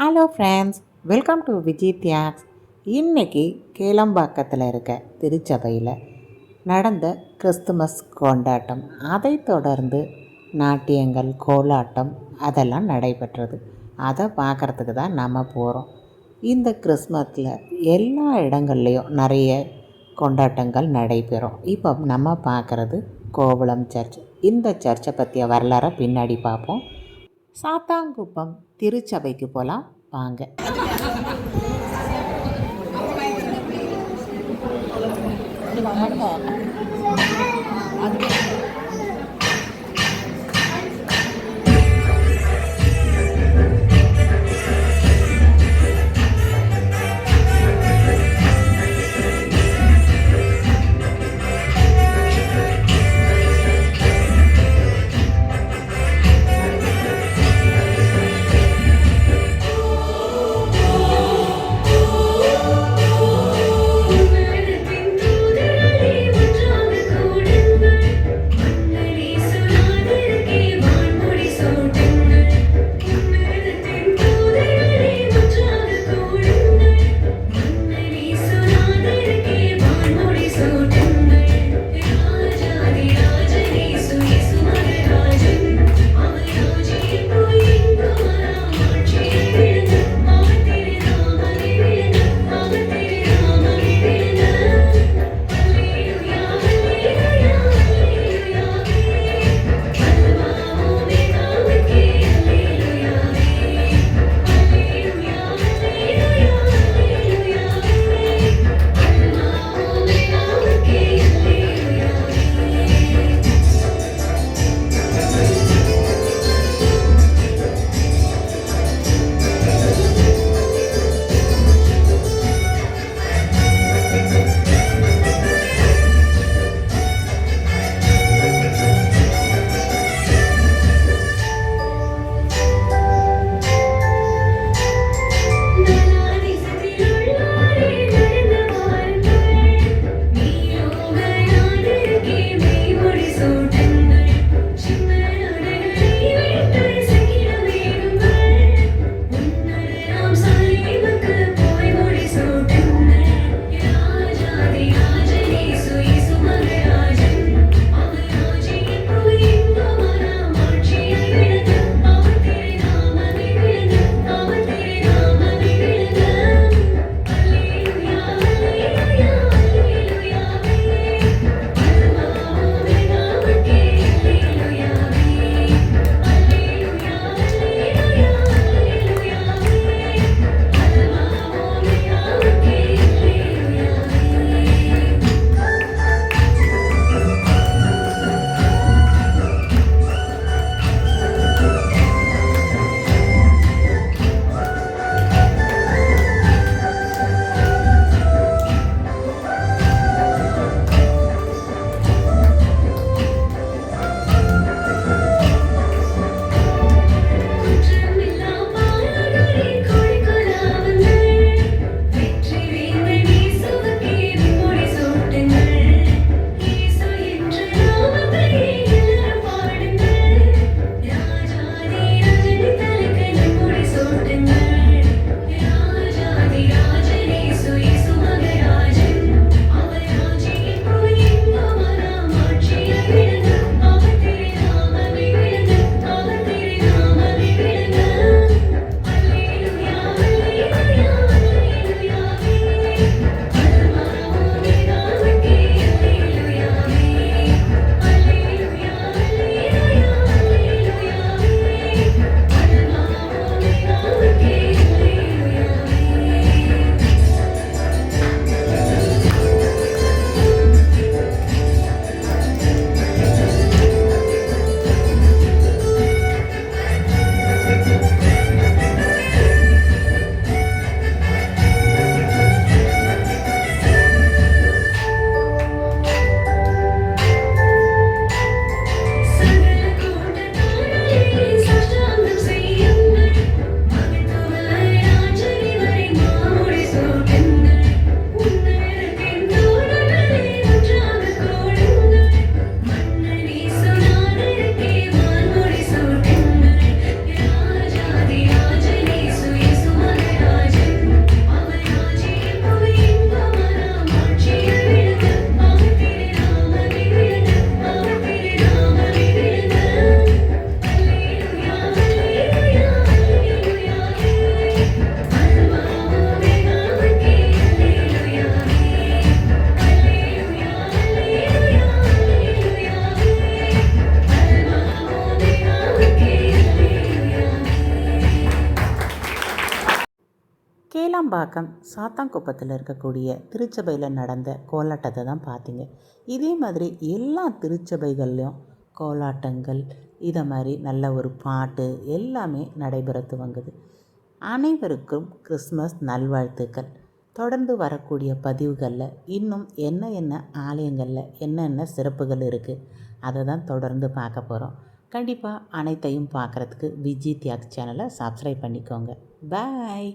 Hello friends welcome to Vijay Thiyags இன்னைக்கு கேளம்பாக்கத்தில் இருக்க திருச்சபையில் நடந்த கிறிஸ்துமஸ் கொண்டாட்டம். அதை தொடர்ந்து நாட்டியங்கள் கோலாட்டம் அதெல்லாம் நடைபெற்றது. அதை பார்க்குறதுக்கு தான் நம்ம போகிறோம் இந்த கிறிஸ்மஸில் எல்லா இடங்கள்லேயும் நிறைய கொண்டாட்டங்கள் நடைபெறும். இப்போ நம்ம பார்க்குறது கோவளம் சர்ச். இந்த சர்ச்சை பற்றிய வரலாறை பின்னாடி பார்ப்போம். சாத்தாங்குப்பம் திருச்சபைக்கு போகலாம் வாங்க. உலகத்தின் கேளாம்பாக்கம் சாத்தாங்குப்பத்தில் இருக்கக்கூடிய திருச்சபையில் நடந்த கோலாட்டத்தை தான் பார்த்தீங்க. இதே மாதிரி எல்லா திருச்சபைகள்லையும் கோலாட்டங்கள் இதை மாதிரி நல்ல ஒரு பாட்டு எல்லாமே நடைபெற துவங்குது அனைவருக்கும் கிறிஸ்மஸ் நல்வாழ்த்துக்கள். தொடர்ந்து வரக்கூடிய பதிவுகளில் இன்னும் என்ன என்ன ஆலயங்களில் என்னென்ன சிறப்புகள் இருக்குது அதை தான் தொடர்ந்து பார்க்க போகிறோம் கண்டிப்பாக அனைத்தையும் பார்க்குறதுக்கு விஜி தியாக் சேனலை சப்ஸ்கிரைப் பண்ணிக்கோங்க. பாய்